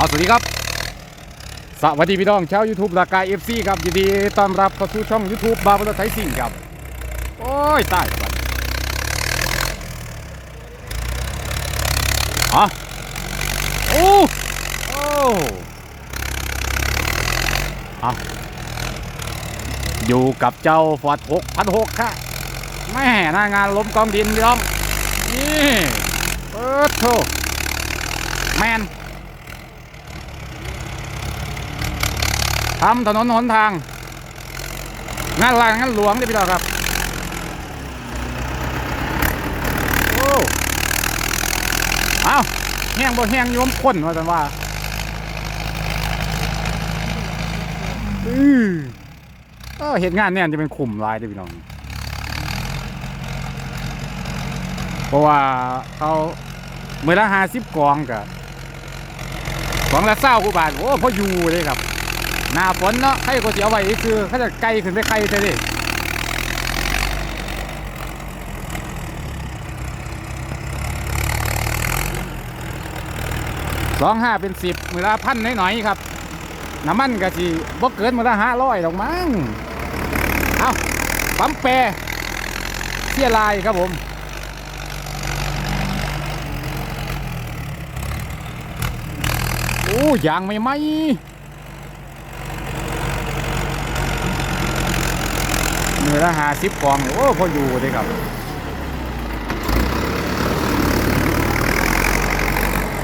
เอาสวัสดีครับ สวัสดีพี่น้องชาว YouTube รากาเอฟซีครับยินดีต้อนรับเข้าสู่ช่อง YouTube บาบลไทยซิ่งครับ โอ้ยตายวันฮะโอ้โอ้อาอยู่กับเจ้าฟอดหกพันหกค่ะแม่หน้างานล้มกองดินพี่น้องนี่เปิดโชแมน ทำถนนหนทาง งานลางงานหลวงเด้อพี่น้องครับ โอ้เอาแห้งบ่แห้งโยมคนว่าจันว่าอือเออเหตุงานเนี่ยจะเป็นขุมลายเด้พี่น้อง เพราะว่าเขาเมื่อละห้าสิบกองกับกองละเศร้ากูบาทโอ้พออยู่เลยครับ หน้าฝนเนาะใครก็เสียไว้คือเขาจะไกลขึ้นไปไกลเท่านี้สองห้าเป็นสิบเวลาพันหน่อยๆครับ น้ำมันก็สิบ่เกินมือละห้าร้อยหรอกมั้งเอาปั๊มแปรเสียลายครับผมโอ้ยางไม่ไหม เนื้อละหาสิบกองโอ้พออยู่เลยครับ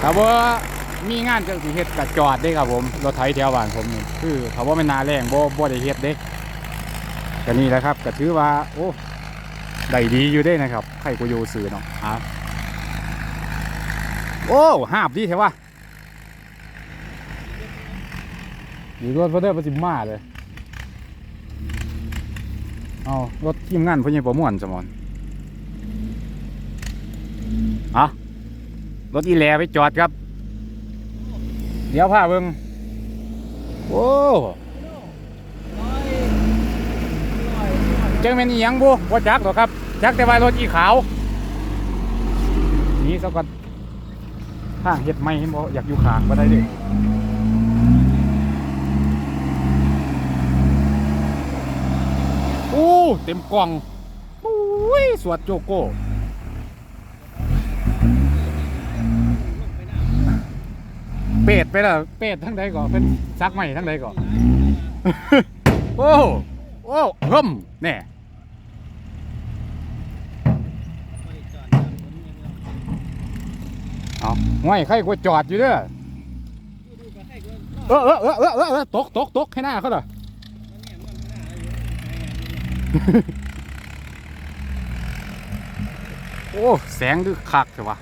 แต่ว่ามีงานจังสิเฮ็ดกับจอดได้ครับผมรถไถแถวบ้านผมนี่คือเขาว่าไม่นาแรงบ่บ่ได้เฮ็ดเด้ก็นี่แหละครับก็ถือว่า โอ้ได้ดีอยู่ได้นะครับใครก็อยู่สื่อเนาะอะโอ้หาบดีเถอะวะอยู่รถพอได้ประสิมาเลย เอารถทีมงานเพื่อนยังประมวนสมอนอะรถอีแลไปจอดครับ เดี๋ยวพาเบิงโอ้จังเป็นอีหยังบุว่าจักหรอครับ จักแต่ว่ารถอีขาว นี่สักก่อนข้างเห็ดไม่เห็นบ่อยากอยู่ขางบ่ได้ดิโอ้ เต็มกล่องโอ้ยสวดโจโก้เป็ดไปและเป็ดทั้งใดก่อนเป็นซักใหม่ทั้งใดก่อนโอ้โอ้เฮิมแน่เอาห้อยใครกว่าจอดอยู่เด้อเออเออเออเออเออตกตกตกให้หน้าเขาเหรอ โอ้ แสงดึกคักเถอะวะ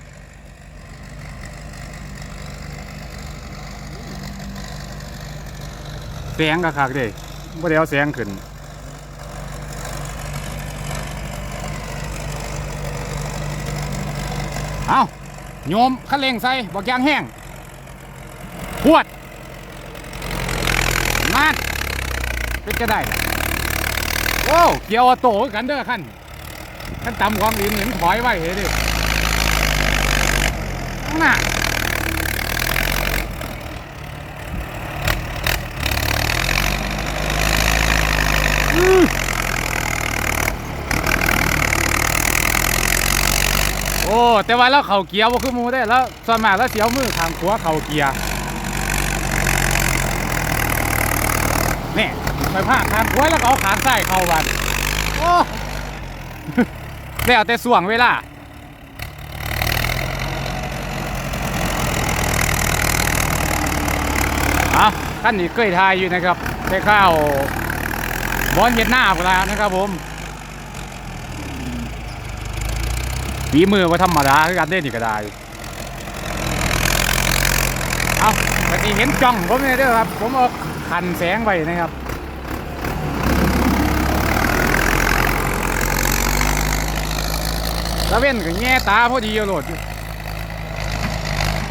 แสงกะคักเด้บ่ได้เอาแสงขึ้นเอาโยมคันเร่งใส่บอกยางแห้งพวดมาดเป็นจะได้ โอ้เกียวออโต้กันเด้อขั้นขั้นต่ำความอินเห็นถอยไว้เฮ้ดิน้าโอ้แต่ว่าเราเข่าเกียร์ว่าคือมูได้แล้วส่วนมากแล้วเสียวมือทางขวาเข่าเกียร์ นี่ไปพาทางขวแล้วก็เอาขางซ้ายเข้าบันโอ้แล้วแต่ส่วงเวลาอะท่านนี้เคยทายอยู่นะครับได้ข้าวบอลเย็นหน้าไปแล้วนะครับผมฝีมือว่าธรรมดาคือการเล่นนี่ก็ได้เอาแต่ที่เห็นจ้องผมเนี่ยเด้อครับ ผมเอา หันแสงไปนะครับแล้วเว้นก็แง่ตาพอดีโหลดอยู่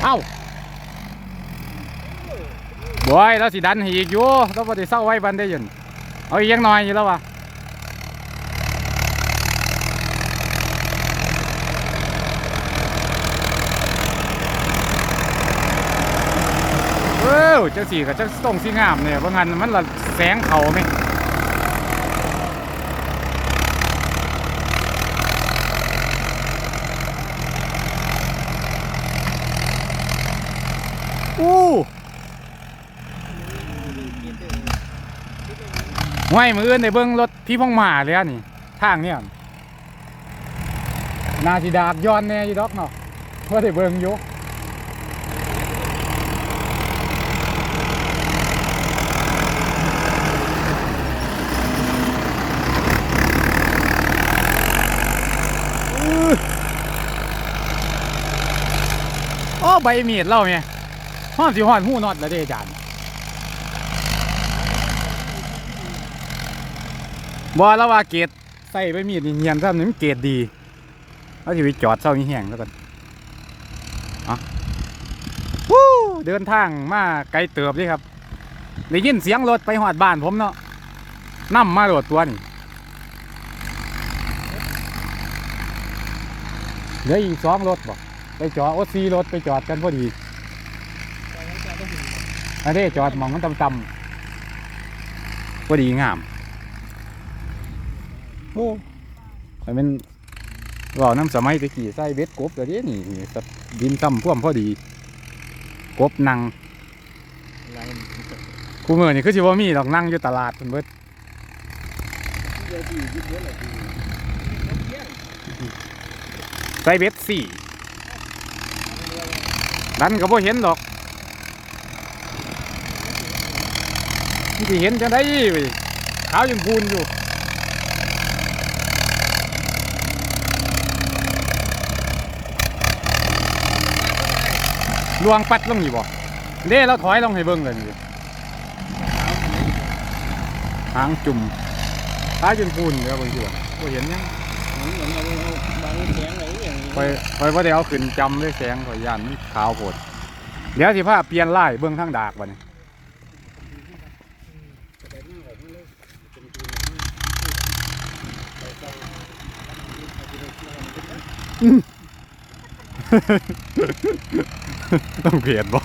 เอ้าบอยแล้วสิดันให้อีกอยู่แล้วพอดีเศร้าไว้บันได้ยินเอาอีกยังน้อยอยู่แล้ววะ อจังสี่กับจังส่งสีงามเนี่ยบางันมันละแสงเขาไหมอู้ห้วยมืออื่นในเบิ้องรถพี่พ่องหมาเลยอะนี่ทางเนี่ยนาสิดากย้อนแน่ยี่ดอกเนาะเพราะได้เบิ้องยู่อโอ้ ใบมีดเล่าไงห้อนสิห้อนหูนอดแล้วเด้อาจารย์บอแล้วว่าเกตใส่ใบมีดนี่เงียนซ้ำนี่มันเกตดีเอาสิไปจอดเศร้านี้แห้งแล้วกันเอะวู้เดินทางมาไกลเติบเลยครับได้ยินเสียงรถไปหอดบ้านผมเนาะนั่มมาโดดตัวนี่เหลืออีกสองรถบอก ไปจอดโอซีรถไปจอดกันพอดีอันนี้จอดมองมันต่ำๆพอดีงามโอ้ไอ้เป็นว่าน้ำสมัยตะกี้ใส่เบ็ดกบแต่เดี๋ยวนี้สัตว์ดินซ้ำพ่วมพอดี กบนังคูเมื่อนี่คือสิว่ามีดอกนั่งอยู่ตลาดเพิ่นเบิดใส่เบ็ดสี่ ดันก็บ่เห็นดอกมันสิเห็นจังได้ว้ยขาวยังพูนอยู่ลวงปัดลงนี่บ่เด้เราถอยลงให้เบิ่งเลยนี่หางจุ่มท้ายจนพูนเดี๋ยบิ่งดีว่าบ่เห็นยังเหมือนเราบางแข็งอะไรอย่างนี้ไปไปว่าเดี๋ยวขึ้นจำเลยแสงข่อยยานมันขาวโพดเดี๋ยวสิพาเปลี่ยนไลายเบิ่งทางดากบัดนี้ต้องเปลี่ยนบ่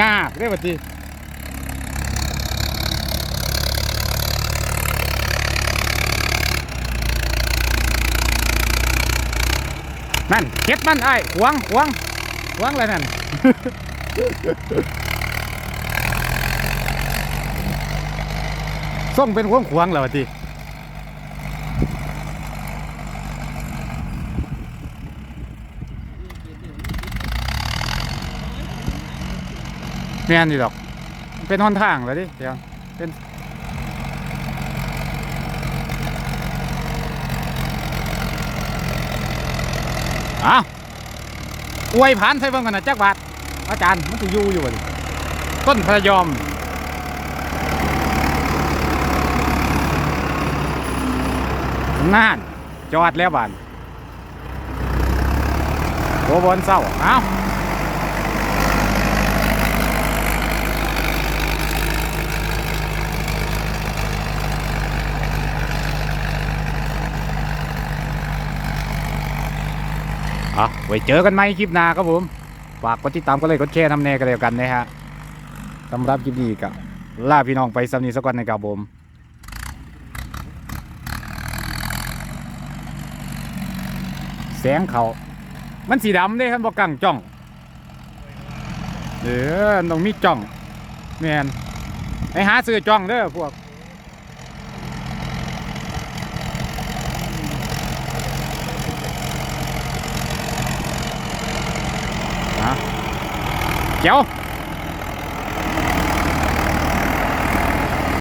ยากเด้บัดนี้ นั่นเฮ็ดมันไอ้ขวางขวางขวางอะไรนั่นส่งเป็นขวางขวางแล้วทีแม่นดีดอก เป็นหนทางแล้วดิเดี๋ยวเป็น อ้าวอวยผ่านใส่เบิ่งกันนะจักบาทอาจารย์มันจะอยู่อยู่ดิต้นพระยอมน่านจอดแล้วบานโบบนเศร้าเอ้า อะไว้เจอกันไหมคลิปหน้าครับผม ฝากกดติดตามก็เลยกดแชร์ทำแน่กันแล้วกันนะฮะสำหรับคลิปนี้ก็ลาพี่น้องไปสำนีสักวันนะครับผมแสงเขา มันสีดำเด้ครับบอกกังจ้องเออต้องมีจ้องแมนไอหาซื้อจ้องเด้อพวก นะเจ้า